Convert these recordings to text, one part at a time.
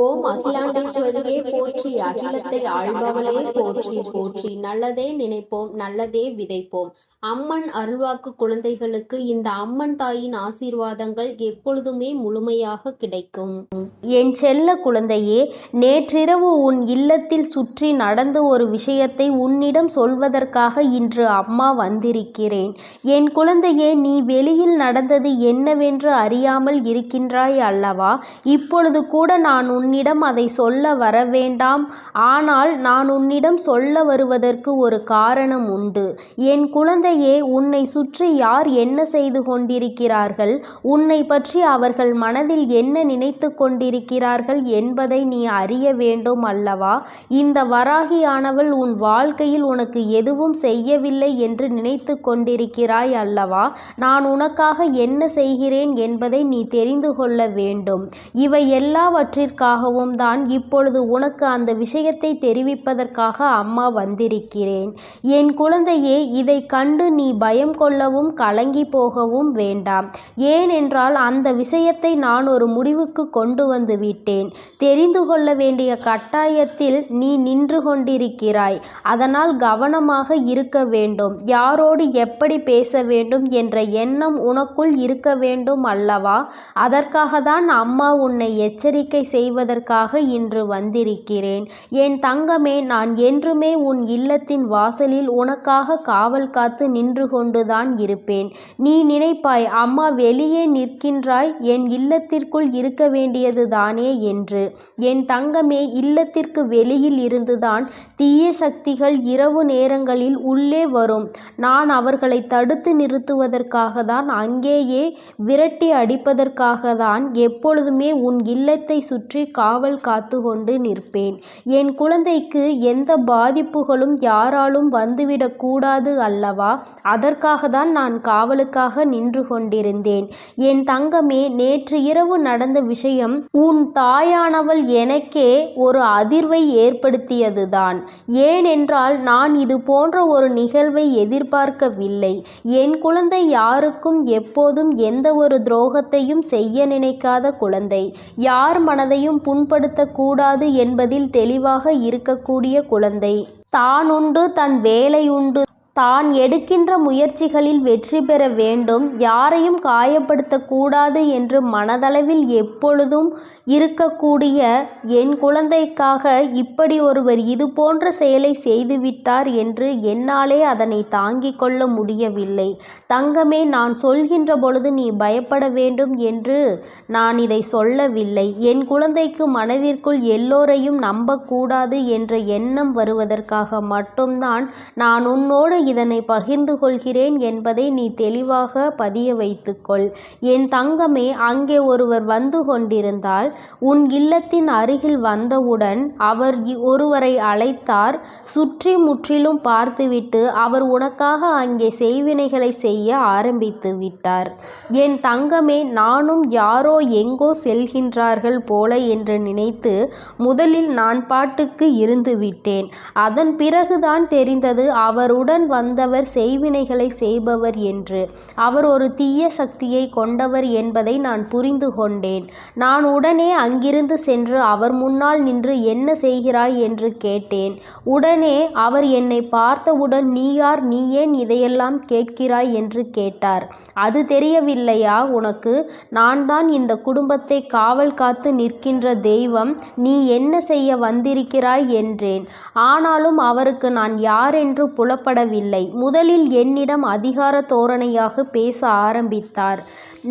ஓம் அகிலாண்டேஸ்வரியே போற்றி அகிலத்தை ஆள்பவளே போற்றி போற்றி. நல்லதே நினைப்போம் நல்லதே விதைப்போம். அம்மன் அருள்வாக்கு குழந்தைகளுக்கு இந்த அம்மன் தாயின் ஆசீர்வாதங்கள் எப்பொழுதுமே முழுமையாக கிடைக்கும். என் செல்ல குழந்தையே நேற்றிரவு உன் இல்லத்தில் சுற்றி நடந்த ஒரு விஷயத்தை உன்னிடம் சொல்வதற்காக இன்று அம்மா வந்திருக்கிறேன். என் குழந்தையே நீ வெளியில் நடந்தது என்னவென்று அறியாமல் இருக்கின்றாய் அல்லவா? இப்பொழுது கூட நான் உன்னிடம் அதை சொல்ல வர வேண்டாம் ஆனால் நான் உன்னிடம் சொல்ல வருவதற்கு ஒரு காரணம் உண்டு. என் குழந்தையே உன்னை சுற்றி யார் என்ன செய்து கொண்டிருக்கிறார்கள்? உன்னை பற்றி அவர்கள் மனதில் என்ன நினைத்து கொண்டிருக்கிறார்கள் என்பதை நீ அறிய வேண்டும் அல்லவா? இந்த வராகியானவள் உன் வாழ்க்கையில் உனக்கு எதுவும் செய்யவில்லை என்று நினைத்து கொண்டிருக்கிறாய் அல்லவா? நான் உனக்காக என்ன செய்கிறேன் என்பதை நீ தெரிந்து கொள்ள வேண்டும். இவை எல்லாவற்றிற்காக எல்லாவற்றிற்காகவும் தான் இப்பொழுது உனக்கு அந்த விஷயத்தை தெரிவிப்பதற்காக அம்மா வந்திருக்கிறேன். என் குழந்தையே இதை கண்டு நீ பயம் கொள்ளவும் கலங்கி போகவும் வேண்டாம். ஏனென்றால் அந்த விஷயத்தை நான் ஒரு முடிவுக்கு கொண்டு வந்து விட்டேன். தெரிந்து கொள்ள வேண்டிய கட்டாயத்தில் நீ நின்று கொண்டிருக்கிறாய். அதனால் கவனமாக இருக்க வேண்டும். யாரோடு எப்படி பேச வேண்டும் என்ற எண்ணம் உனக்குள் இருக்க வேண்டும் அல்லவா? அதற்காக தான் அம்மா உன்னை எச்சரிக்கை செய்வதற்காக இன்று வந்திருக்கிறேன். என் தங்கமே நான் என்றுமே உன் இல்லத்தின் வாசலில் உனக்காக காவல் காத்து நின்று கொண்டுதான் இருப்பேன். நீ நினைப்பாய் அம்மா வெளியே நிற்கின்றாய் என் இல்லத்திற்குள் இருக்க வேண்டியது தானே என்று. என் தங்கமே இல்லத்திற்கு வெளியில் இருந்துதான் தீய சக்திகள் இரவு நேரங்களில் உள்ளே வரும். நான் அவர்களை தடுத்து நிறுத்துவதற்காக தான் அங்கேயே விரட்டி அடிப்பதற்காக தான் எப்பொழுதுமே உன் இல்லத்தை சுற்றி காவல் காத்து கொண்டு நிற்பேன். என் குழந்தைக்கு எந்த பாதிப்புகளும் யாராலும் வந்துவிடக்கூடாது அல்லவா? அதற்காக தான் நான் காவலுக்காக நின்று கொண்டிருந்தேன். என் தங்கமே நேற்று இரவு நடந்த விஷயம் உன் தாயானவள் எனக்கே ஒரு அதிர்வை ஏற்படுத்தியதுதான். ஏனென்றால் நான் இது போன்ற ஒரு நிகழ்வை எதிர்பார்க்கவில்லை. என் குழந்தை யாருக்கும் எப்போதும் எந்த ஒரு துரோகத்தையும் செய்ய நினைக்காத குழந்தை. யார் மனதையும் புண்படுத்தக்கூடாது என்பதில் தெளிவாக இருக்கக்கூடிய குழந்தை. தான் உண்டு தன் வேலை உண்டு தான் எடுக்கின்ற முயற்சிகளில் வெற்றி பெற வேண்டும். யாரையும் காயப்படுத்தக்கூடாது என்று மனதளவில் எப்பொழுதும் இருக்கக்கூடிய என் குழந்தைக்காக இப்படி ஒருவர் இது போன்ற செயலை செய்துவிட்டார் என்று என்னாலே அதனை தாங்கிக் கொள்ள முடியவில்லை. தங்கமே நான் சொல்கின்ற பொழுது நீ பயப்பட வேண்டும் என்று நான் இதை சொல்லவில்லை. என் குழந்தைக்கு மனதிற்குள் எல்லோரையும் நம்பக்கூடாது என்ற எண்ணம் வருவதற்காக மட்டும்தான் நான் உன்னோடு இதனை பகிர்ந்து கொள்கிறேன் என்பதை நீ தெளிவாக பதிய வைத்துக்கொள். என் தங்கமே அங்கே ஒருவர் வந்து கொண்டிருந்தால் உன் இல்லத்தின் அருகில் வந்தவுடன் அவர் ஒருவரை அழைத்தார். சுற்றி முற்றிலும் பார்த்துவிட்டு அவர் உனக்காக அங்கே செய்வினைகளை செய்ய ஆரம்பித்து விட்டார். என் தங்கமே நானும் யாரோ எங்கோ செல்கின்றார்கள் போல என்று நினைத்து முதலில் நான் பாட்டுக்கு இருந்து விட்டேன் அதன் பிறகுதான் தெரிந்தது அவருடன் வந்தவர் செய்வினைகளை செய்பவர் என்று. அவர் ஒரு தீய சக்தியை கொண்டவர் என்பதை நான் புரிந்து கொண்டேன். நான் உடனே அங்கிருந்து சென்று அவர் முன்னால் நின்று என்ன செய்கிறாய் என்று கேட்டேன். உடனே அவர் என்னை பார்த்தவுடன் நீ யார்? நீ ஏன் இதையெல்லாம் கேட்கிறாய்? என்று கேட்டார். அது தெரியவில்லையா? உனக்கு நான் தான் இந்த குடும்பத்தை காவல் காத்து நிற்கின்ற தெய்வம். நீ என்ன செய்ய வந்திருக்கிறாய்? என்றேன். ஆனாலும் அவருக்கு நான் யார் என்று இல்லை. முதலில் என்னிடம் அதிகார தோரணையாக பேச ஆரம்பித்தார்.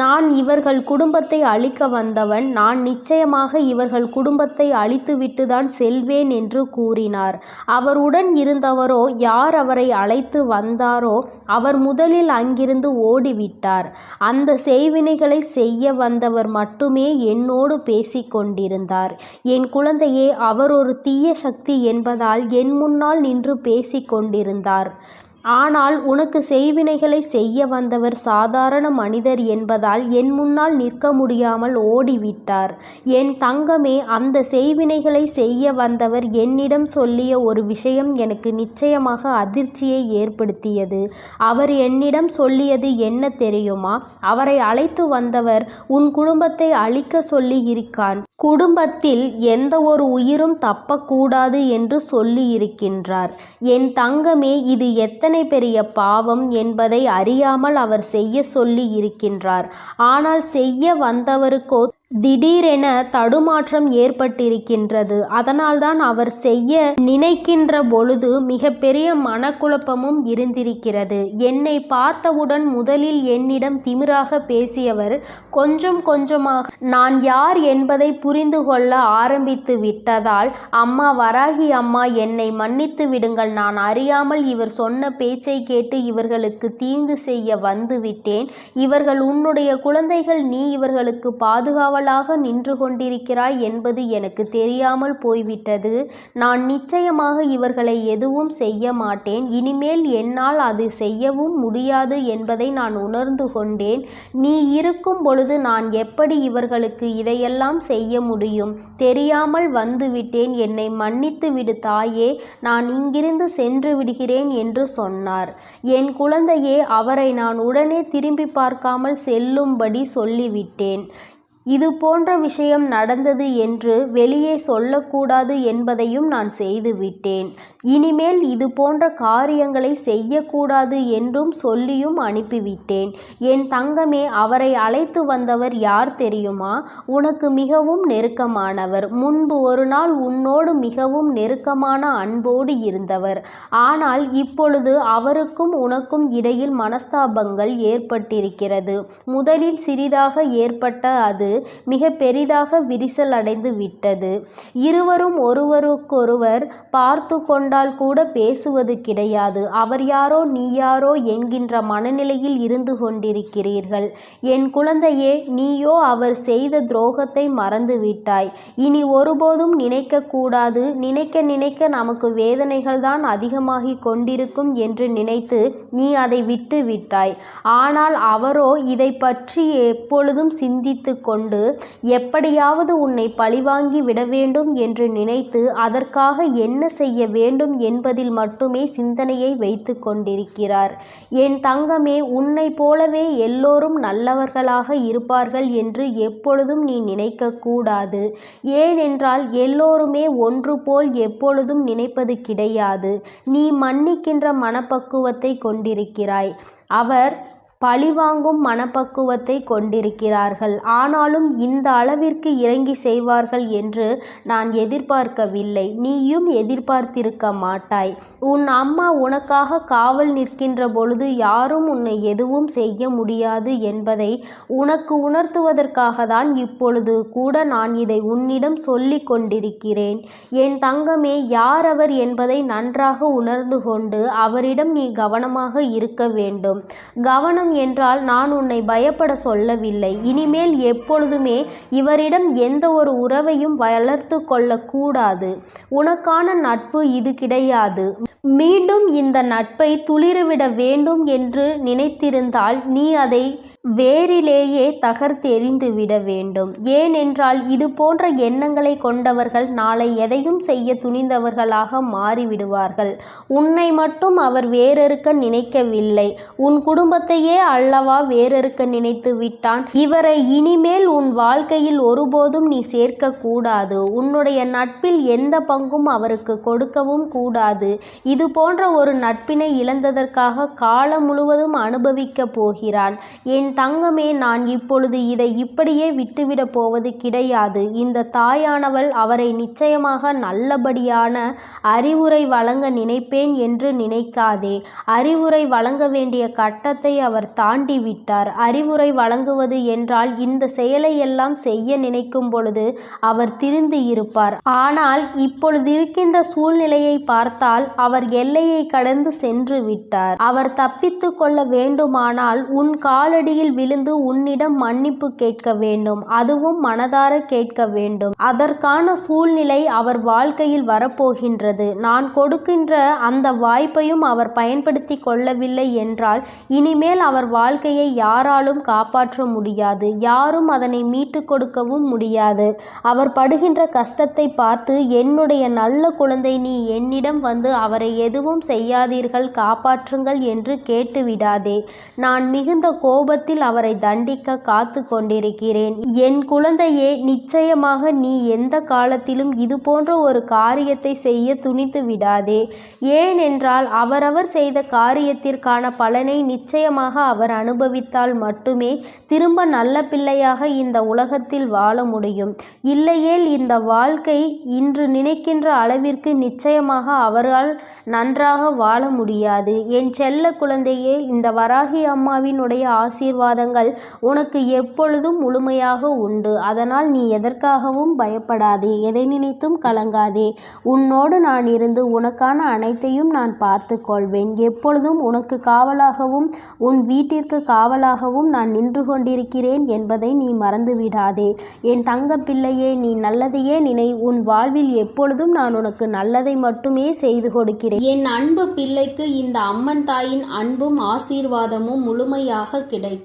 நான் இவர்கள் குடும்பத்தை அழிக்க வந்தவன். நான் நிச்சயமாக இவர்கள் குடும்பத்தை அழித்துவிட்டு தான் செல்வேன் என்று கூறினார். அவருடன் இருந்தவரோ யார் அவரை அழைத்து வந்தாரோ அவர் முதலில் அங்கிருந்து ஓடிவிட்டார். அந்த செய்வினைகளை செய்ய வந்தவர் மட்டுமே என்னோடு பேசிக்கொண்டிருந்தார் என் குழந்தையே அவர் ஒரு தீய சக்தி என்பதால் என் முன்னால் நின்று பேசிக்கொண்டிருந்தார் கொண்டிருந்தார். ஆனால் உனக்கு செய்வினைகளை செய்ய வந்தவர் சாதாரண மனிதர் என்பதால் என் முன்னால் நிற்க முடியாமல் ஓடிவிட்டார். என் தங்கமே அந்த செய்வினைகளை செய்ய வந்தவர் என்னிடம் சொல்லிய ஒரு விஷயம் எனக்கு நிச்சயமாக அதிர்ச்சியை ஏற்படுத்தியது. அவர் என்னிடம் சொல்லியது என்ன தெரியுமா? அவரை அழைத்து வந்தவர் உன் குடும்பத்தை அழிக்க சொல்லி இருக்கான் குடும்பத்தில் எந்த ஒரு உயிரும் தப்பக்கூடாது என்று சொல்லி இருக்கின்றார் என் தங்கமே இது எத்தனை பெரிய பாவம் என்பதை அறியாமல் அவர் செய்ய சொல்லி இருக்கின்றார். ஆனால் செய்ய வந்தவருக்கோ திடீரென தடுமாற்றம் ஏற்பட்டிருக்கின்றது. அதனால்தான் அவர் செய்ய நினைக்கின்ற பொழுது மிகப்பெரிய மனக்குழப்பமும் இருந்திருக்கிறது. என்னை பார்த்தவுடன் முதலில் என்னிடம் திமிராக பேசியவர் கொஞ்சம் கொஞ்சமாக நான் யார் என்பதை புரிந்து கொள்ள ஆரம்பித்து விட்டதால் அம்மா வராகி அம்மா என்னை மன்னித்து விடுங்கள். நான் அறியாமல் இவர் சொன்ன பேச்சை கேட்டு இவர்களுக்கு தீங்கு செய்ய வந்துவிட்டேன் இவர்கள் உன்னுடைய குழந்தைகள் நீ இவர்களுக்கு பாதுகாவல் காவலாக நின்று கொண்டிருக்கிறாய் என்பது எனக்கு தெரியாமல் போய்விட்டது. நான் நிச்சயமாக இவர்களை எதுவும் செய்ய மாட்டேன். இனிமேல் என்னால் அது செய்யவும் முடியாது என்பதை நான் உணர்ந்து கொண்டேன். நீ இருக்கும் பொழுது நான் எப்படி இவர்களுக்கு இதையெல்லாம் செய்ய முடியும்? தெரியாமல் வந்துவிட்டேன் என்னை மன்னித்து விடு தாயே. நான் இங்கிருந்து சென்று விடுகிறேன் என்று சொன்னார். என் குழந்தையே அவரை நான் உடனே திரும்பி பார்க்காமல் செல்லும்படி சொல்லிவிட்டேன். இது போன்ற விஷயம் நடந்தது என்று வெளியே சொல்லக்கூடாது என்பதையும் நான் செய்துவிட்டேன் இனிமேல் இது போன்ற காரியங்களை செய்யக்கூடாது என்றும் சொல்லியும் அனுப்பிவிட்டேன். என் தங்கமே அவரை அழைத்து வந்தவர் யார் தெரியுமா? உனக்கு மிகவும் நெருக்கமானவர். முன்பு ஒரு நாள் உன்னோடு மிகவும் நெருக்கமான அன்போடு இருந்தவர். ஆனால் இப்பொழுது அவருக்கும் உனக்கும் இடையில் மனஸ்தாபங்கள் ஏற்பட்டிருக்கிறது. முதலில் சிறிதாக ஏற்பட்ட அது மிக பெரிதாக விரிசல் அடைந்து விட்டது. இருவரும் ஒருவருக்கொருவர் பார்த்து கொண்டால் கூட பேசுவது கிடையாது. அவர் யாரோ நீ யாரோ என்கின்ற மனநிலையில் இருந்து கொண்டிருக்கிறீர்கள். என் குழந்தையே நீயோ அவர் செய்த துரோகத்தை மறந்து விட்டாய். இனி ஒருபோதும் நினைக்கக்கூடாது நினைக்க நினைக்க நமக்கு வேதனைகள் தான் அதிகமாகி கொண்டிருக்கும் என்று நினைத்து நீ அதை விட்டு விட்டாய். ஆனால் அவரோ இதை பற்றி எப்பொழுதும் சிந்தித்து கொண்டு எப்படியாவது உன்னை பழிவாங்கி விட வேண்டும் என்று நினைத்து அதற்காக என்ன செய்ய வேண்டும் என்பதில் மட்டுமே சிந்தனையை வைத்து கொண்டிருக்கிறார். என் தங்கமே உன்னை போலவே எல்லோரும் நல்லவர்களாக இருப்பார்கள் என்று எப்பொழுதும் நீ நினைக்கக்கூடாது ஏனென்றால் எல்லோருமே ஒன்று போல் எப்பொழுதும் நினைப்பது கிடையாது. நீ மன்னிக்கின்ற மனப்பக்குவத்தை கொண்டிருக்கிறாய். அவர் பழிவாங்கும் மனப்பக்குவத்தை கொண்டிருக்கிறார்கள். ஆனாலும் இந்த அளவிற்கு இறங்கி செய்வார்கள் என்று நான் எதிர்பார்க்கவில்லை. நீயும் எதிர்பார்த்திருக்க மாட்டாய். உன் அம்மா உனக்காக காவல் நிற்கின்ற பொழுது யாரும் உன்னை எதுவும் செய்ய முடியாது என்பதை உனக்கு உணர்த்துவதற்காக தான் இப்பொழுது கூட நான் இதை உன்னிடம் சொல்லி கொண்டிருக்கிறேன். என் தங்கமே யார் அவர் என்பதை நன்றாக உணர்ந்து கொண்டு அவரிடம் நீ கவனமாக இருக்க வேண்டும். கவனம் என்றால் நான் உன்னை பயப்பட சொல்லவில்லை. இனிமேல் எப்பொழுதுமே இவரிடம் எந்த ஒரு உறவையும் வளர்த்து கொள்ளக்கூடாது. உனக்கான நட்பு இது கிடையாது. மீண்டும் இந்த நட்பை துளிரவிட வேண்டும் என்று நினைத்திருந்தால் நீ அதை வேரிலேயே தகர்த்தெறிந்து விட வேண்டும். ஏனென்றால் இது போன்ற எண்ணங்களை கொண்டவர்கள் நாளை எதையும் செய்ய துணிந்தவர்களாக மாறிவிடுவார்கள். உன்னை மட்டும் அவர் வேறறுக்க நினைக்கவில்லை. உன் குடும்பத்தையே அல்லவா வேறறுக்க நினைத்து விட்டான். இவரை இனிமேல் உன் வாழ்க்கையில் ஒருபோதும் நீ சேர்க்கக்கூடாது உன்னுடைய நட்பில் எந்த பங்கும் அவருக்கு கொடுக்கவும் கூடாது. இது போன்ற ஒரு நட்பினை இழந்ததற்காக காலம் முழுவதும் அனுபவிக்கப் போகிறான். என் தங்கமே நான் இப்பொழுது இதை இப்படியே விட்டுவிடப் போவது கிடையாது. இந்த தாயானவள் அவரை நிச்சயமாக நல்லபடியான அறிவுரை வழங்க நினைப்பேன் என்று நினைக்காதே. அறிவுரை வழங்க வேண்டிய கட்டத்தை அவர் தாண்டி விட்டார் அறிவுரை வழங்குவது என்றால் இந்த செயலை எல்லாம் செய்ய நினைக்கும் பொழுது அவர் திருந்து இருப்பார். ஆனால் இப்பொழுது இருக்கின்ற சூழ்நிலையை பார்த்தால் அவர் எல்லையை கடந்து சென்று விட்டார். அவர் தப்பித்து கொள்ள வேண்டுமானால் உன் காலடியில் காலடியில் விழுந்து உன்னிடம் மன்னிப்பு கேட்க வேண்டும். அதுவும் மனதார கேட்க வேண்டும். அதற்கான சூழ்நிலை அவர் வாழ்க்கையில் வரப்போகின்றது. நான் கொடுக்கின்ற அந்த வாய்ப்பையும் அவர் பயன்படுத்தி கொள்ளவில்லை என்றால் இனிமேல் அவர் வாழ்க்கையை யாராலும் காப்பாற்ற முடியாது. யாரும் அதனை மீட்டு கொடுக்கவும் முடியாது. அவர் படுகின்ற கஷ்டத்தை பார்த்து என்னுடைய நல்ல குழந்தை நீ என்னிடம் வந்து அவரை எதுவும் செய்யாதீர்கள் காப்பாற்றுங்கள் என்று கேட்டுவிடாதே. நான் மிகுந்த கோபத்தில் அவரை தண்டிக்க காத்து கொண்டிருக்கிறேன். என் குழந்தையே நிச்சயமாக நீ எந்த காலத்திலும் இது போன்ற ஒரு காரியத்தை செய்ய துணித்து விடாதே. ஏனென்றால் அவரவர் செய்த காரியத்திற்கான பலனை நிச்சயமாக அவர் அனுபவித்தால் மட்டுமே திரும்ப நல்ல பிள்ளையாக இந்த உலகத்தில் வாழ முடியும். இல்லையேல் இந்த வாழ்க்கை இன்று நினைக்கின்ற அளவிற்கு நிச்சயமாக அவரால் நன்றாக வாழ முடியாது. என் செல்ல குழந்தையே இந்த வராகி அம்மாவினுடைய ஆசீர்வாதங்கள் உனக்கு எப்பொழுதும் முழுமையாக உண்டு. அதனால் நீ எதற்காகவும் பயப்படாதே எதை நினைத்தும் கலங்காதே. உன்னோடு நான் இருந்து உனக்கான அனைத்தையும் நான் பார்த்து கொள்வேன். எப்பொழுதும் உனக்கு காவலாகவும் உன் வீட்டிற்கு காவலாகவும் நான் நின்று கொண்டிருக்கிறேன் என்பதை நீ மறந்துவிடாதே. என் தங்க பிள்ளையே நீ நல்லதையே நினை உன் வாழ்வில் எப்பொழுதும் நான் உனக்கு நல்லதை மட்டுமே செய்து கொடுக்கிறேன். என் அன்பு பிள்ளைக்கு இந்த அம்மன் தாயின் அன்பும் ஆசீர்வாதமும் முழுமையாக கிடைக்கும்.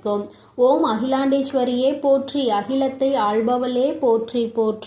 ஓம் அகிலாண்டேஸ்வரியே போற்றி அகிலத்தை ஆள்பவளே போற்றி போற்றி.